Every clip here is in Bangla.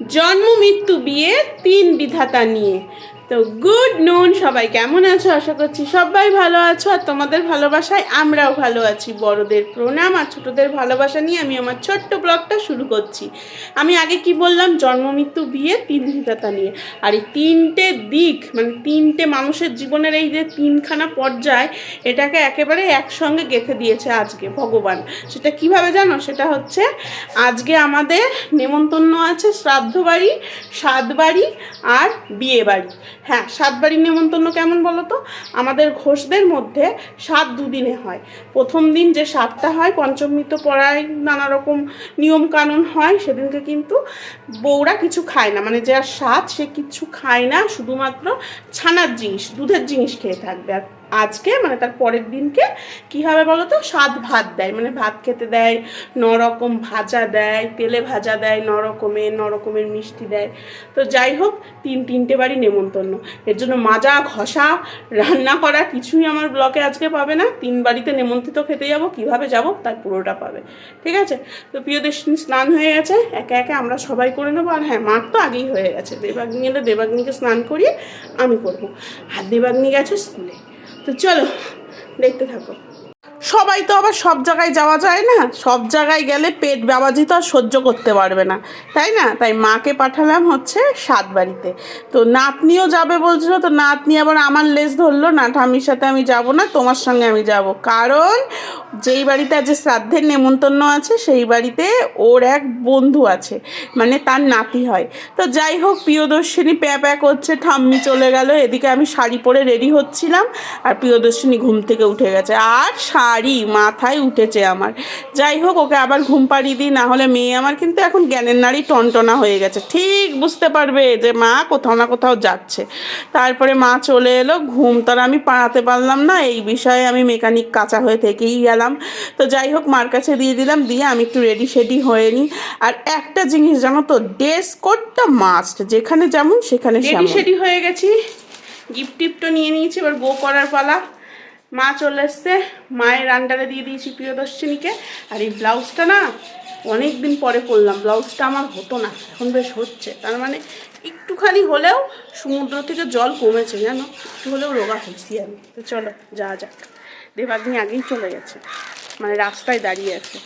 জন্ম মৃত্যু বিয়ে তিন বিধাতা নিয়ে। তো গুড নুন, সবাই কেমন আছো? আশা করছি সবাই ভালো আছো। আর তোমাদের ভালোবাসায় আমরাও ভালো আছি। বড়দের প্রণাম আর ছোটদের ভালোবাসা নিয়ে আমি আমার ছোট্ট ব্লগটা শুরু করছি। আমি আগে কি বললাম? জন্ম, মৃত্যু, বিয়ে, তিন বিধাতা নিয়ে। আর এই তিনটে দিক মানে তিনটে মানুষের জীবনের এই যে তিনখানা পর্যায়, এটাকে একেবারে একসঙ্গে গেঁথে দিয়েছে আজকে ভগবান। সেটা কীভাবে জানো? সেটা হচ্ছে আজকে আমাদের নেমন্তন্ন আছে শ্রাদ্ধ বাড়ি সাত বাড়ি আর বিয়ে বাড়ি হ্যাঁ সাত বাড়ির নেমন্তন্ন কেমন বলো তো আমাদের ঘোষদের মধ্যে সাত দুদিনে হয়। প্রথম দিন যে সাতটা হয় পঞ্চমৃত পড়ায় নানা রকম নিয়ম কানুন হয়, সেদিনকে কিন্তু বউরা কিছু খায় না। মানে যে আর সাত, সে কিছু খায় না, শুধুমাত্র ছানার জিনিস, দুধের জিনিস খেয়ে থাকবে। আর আজকে মানে তার পরের দিনকে, কী হবে বলো তো সাত ভাত দেয়। মানে ভাত খেতে দেয়, নরকম ভাজা দেয়, তেলে ভাজা দেয় ন নরকমের মিষ্টি দেয়। তো যাই হোক, তিন, তিনটে বাড়ি নেমন্তন্ন। এর জন্য মাজা, ঘষা, রান্না করা কিছুই আমার ব্লকে আজকে পাবে না। তিন বাড়িতে নেমন্ত্রিত খেতে যাব, কীভাবে যাব তার পুরোটা পাবে। ঠিক আছে? তো প্রিয়দর্শিনী স্নান হয়ে গেছে। একে একে আমরা সবাই করে নেব। আর হ্যাঁ মার তো আগেই হয়ে গেছে। দেবাগ্নি এলে দেবাগ্নিকে স্নান করিয়ে আমি করব। আর দেবাগ্নি গেছে স্কুলে। তো চলো দেখতে থাকো। সবাই তো আবার সব জায়গায় যাওয়া যায় না। সব জায়গায় গেলে পেট বাবাজি তো আর সহ্য করতে পারবে না। তাই না? তাই মাকে পাঠালাম হচ্ছে সাত বাড়িতে। তো নাতনিও যাবে বলছিল, তো নাতনি আবার আমার লেজ ধরলো না ঠামির সাথে আমি যাব না, তোমার সঙ্গে আমি যাব। কারণ যেই বাড়িতে আজ শ্রাদ্ধের নেমন্তন্ন আছে, সেই বাড়িতে ওর এক বন্ধু আছে মানে তার নাতি হয়। তো যাই হোক, প্রিয়দর্শিনী প্যা প্যা করছে, ঠাম্মি চলে গেল, এদিকে আমি শাড়ি পরে রেডি হচ্ছিলাম, আর প্রিয়দর্শিনী ঘুম থেকে উঠে গেছে। আর শাড়ি মাথায় উঠেছে আমার। যাই হোক ওকে আবার ঘুম পাড়িয়ে দিই না হলে মেয়ে আমার কিন্তু এখন জ্ঞানের নাড়ি টনটনা হয়ে গেছে। ঠিক বুঝতে পারবে যে মা কোথাও না কোথাও যাচ্ছে। তারপরে মা চলে এলো ঘুম তার আমি পাড়াতে পারলাম না এই বিষয়ে আমি মেকানিক কাঁচা হয়ে থেকেই গেলাম। তো যাই হোক মার কাছে দিয়ে দিলাম দিয়ে আমি একটু রেডি শেডি হয়ে নিই। আর একটা জিনিস জানো তো ড্রেস কোডটা মাস্ট যেখানে যেমন সেখানে রেডি শেডি হয়ে গেছি। গিফট টিফটও নিয়ে নিয়েছি এবার গো করার পালা। মা চলে এসছে। মায়ের আন্ডারে দিয়ে দিয়েছি প্রিয়দর্শিনীকে। আর এই ব্লাউজটা না অনেক দিন পরে করলাম ব্লাউজটা আমার হতো না, এখন বেশ হচ্ছে। তার মানে একটুখানি হলেও সমুদ্র থেকে জল কমেছে, জানো? একটু হলেও রোগা হয়েছি আমি। তো চলো যা যাক। দেবাগ্নি আগেই চলে গেছে। মানে রাস্তায় দাঁড়িয়ে আছে।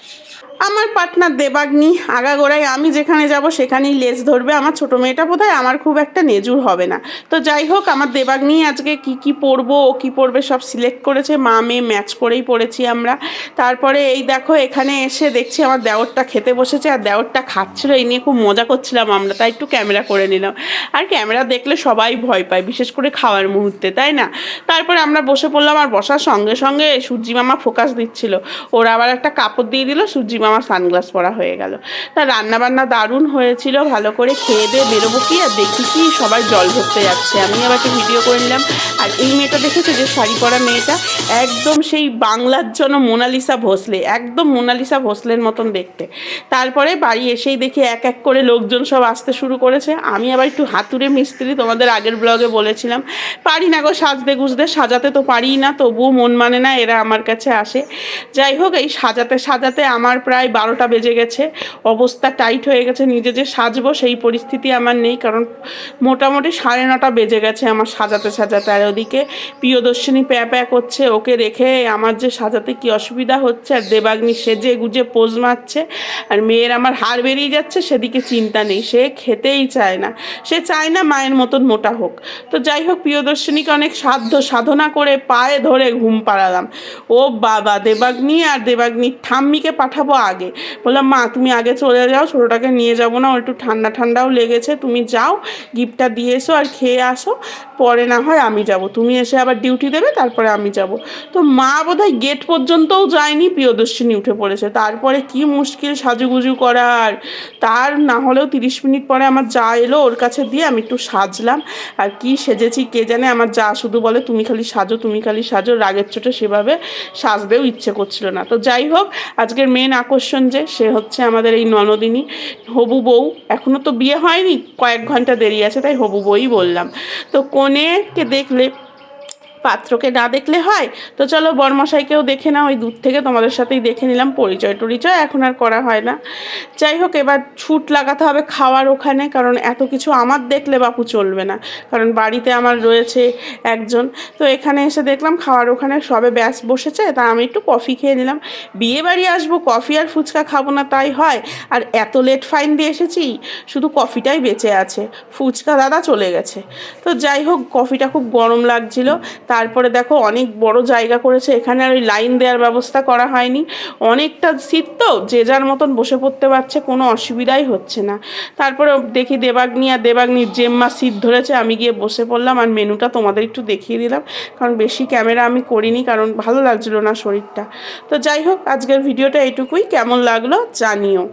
আমার পার্টনার দেবাগ্নি আগাগোড়ায় আমি যেখানে যাব সেখানেই লেজ ধরবে। আমার ছোটো মেয়েটা বোধহয় আমার খুব একটা নেজুর হবে না। তো যাই হোক, আমার দেবাগ্নি আজকে কি কি পরবো, ও কী পরবে সব সিলেক্ট করেছে। মা, মেয়ে ম্যাচ করেই পড়েছি আমরা। তারপরে এই দেখো, এখানে এসে দেখছি আমার দেওরটা খেতে বসেছে আর দেওরটা খাচ্ছিলো। এই নিয়ে খুব মজা করছিলাম আমরা, তাই একটু ক্যামেরা করে নিলাম। আর ক্যামেরা দেখলে সবাই ভয় পায়, বিশেষ করে খাওয়ার মুহূর্তে, তাই না? তারপরে আমরা বসে পড়লাম আর বসার সঙ্গে সঙ্গে সূর্যি মামা ফোকাস দিচ্ছিল। ওরা আবার একটা কাপড় দিয়ে দিল, সূর্যি মামার সানগ্লাস পরা হয়ে গেল। তা রান্নাবান্না দারুণ হয়েছিল, ভালো করে খেয়ে দিয়ে বেরোবো কি আর দেখি কি সবাই জল ধরতে যাচ্ছে। আমি আবার একটা ভিডিও করে নিলাম। আর এই মেয়েটা দেখেছ যে শাড়ি পরা মেয়েটা? একদম সেই বাংলার জন্য মোনালিসা ভোসলে, একদম মোনালিসা ভোসলের মতন দেখতে। তারপরে বাড়ি এসেই দেখি এক এক করে লোকজন সব আসতে শুরু করেছে। আমি আবার একটু হাতুড়ে মিস্ত্রি, তোমাদের আগের ব্লগে বলেছিলাম। পারি না গো সাজতে গুজতে, সাজাতে তো পারি না, তবুও মন মানে না এরা আমার কাছে আসে। যাই হোক, এই সাজাতে সাজাতে আমার প্রায় বারোটা বেজে গেছে। অবস্থা টাইট হয়ে গেছে, নিজে যে সাজবো সেই পরিস্থিতি আমার নেই, কারণ মোটামুটি সাড়ে নটা বেজে গেছে আমার সাজাতে সাজাতে। আর ওদিকে প্রিয়দর্শিনী প্যা প্যা করছে, ওকে রেখে আমার যে সাজাতে কি অসুবিধা হচ্ছে, আর দেবাগ্নি সেজে গুজে পোজ মারছে, আর মেয়ের আমার হাড় বেরিয়ে যাচ্ছে, সেদিকে চিন্তা নেই, সে খেতেই চায় না। সে চায় না মায়ের মতন মোটা হোক। তো যাই হোক, প্রিয়দর্শিনীকে অনেক সাধ্য সাধনা করে পায়ে ধরে ঘুম পাড়ালাম। ও বাবা, দেবাগ্নি আর দেবাগ্নির ঠাম্মিকে পাঠাবো আগে। বললাম, মা, তুমি আগে চলে যাও, ছোটোটাকে নিয়ে যাব না একটু ঠান্ডা ঠান্ডাও লেগেছে, তুমি যাও, গিফটটা দিয়ে এসো আর খেয়ে আসো, পরে না হয় আমি যাব। তুমি এসে আবার ডিউটি দেবে, তারপরে আমি যাব। তো মা বোধহয় গেট পর্যন্তও যায়নি, প্রিয়দর্শিনী উঠে পড়েছে। তারপরে কি মুশকিল সাজুগুজু করার। তার না হলেও তিরিশ মিনিট পরে আমার যা এলো, ওর কাছে দিয়ে আমি একটু সাজলাম। আর কি সেজেছি কে জানে, আমার যা শুধু বলে, তুমি খালি সাজো, তুমি খালি সাজো, রাগের চোটে সেভাবে সাজতেও ইচ্ছে করছিল না। তো যাই হোক, আজকের মেন আকর্ষণ যে, সে হচ্ছে আমাদের এই ননদিনী। হবু বউ এখনও তো বিয়ে হয়নি, কয়েক ঘণ্টা দেরি আছে, তাই হবু বউই বললাম। তো কনেকে দেখলে পাত্রকে না দেখলে হয়? তো চলো বরমশাইকেও দেখে না ওই দূর থেকে তোমাদের সাথেই দেখে নিলাম, পরিচয় টরিচয় এখন আর করা হয় না। যাই হোক, এবার ছুট লাগাতে হবে খাওয়ার ওখানে, কারণ এত কিছু আমার দেখলে বাপু চলবে না, কারণ বাড়িতে আমার রয়েছে একজন। তো এখানে এসে দেখলাম খাওয়ার ওখানে সবে ব্যাস বসেছে, তা আমি একটু কফি খেয়ে নিলাম। বিয়ে বাড়ি আসব, কফি আর ফুচকা খাব না, তাই হয়। আর এত লেট ফাইন দিয়ে এসেছি, শুধু কফিটাই বেঁচে আছে, ফুচকা দাদা চলে গেছে। তো যাই হোক, কফিটা খুব গরম লাগছিল তারপরে দেখো অনেক বড় জায়গা করেছে, এখানে আর ওই লাইন দেওয়ার ব্যবস্থা করা হয়নি। অনেকটা সিট তো, যে যার মতন বসে পড়তে পারছে, কোনো অসুবিধাই হচ্ছে না। তারপরে দেখি দেবাগ্নি আর দেবাগ্নির জেম্মা সিট ধরেছে, আমি গিয়ে বসে পড়লাম আর মেনুটা তোমাদের একটু দেখিয়ে দিলাম। কারণ বেশি ক্যামেরা আমি করিনি, কারণ ভালো লাগছিল না শরীরটা। তো যাই হোক, আজকের ভিডিওটা এটুকুই কেমন লাগল জানিও।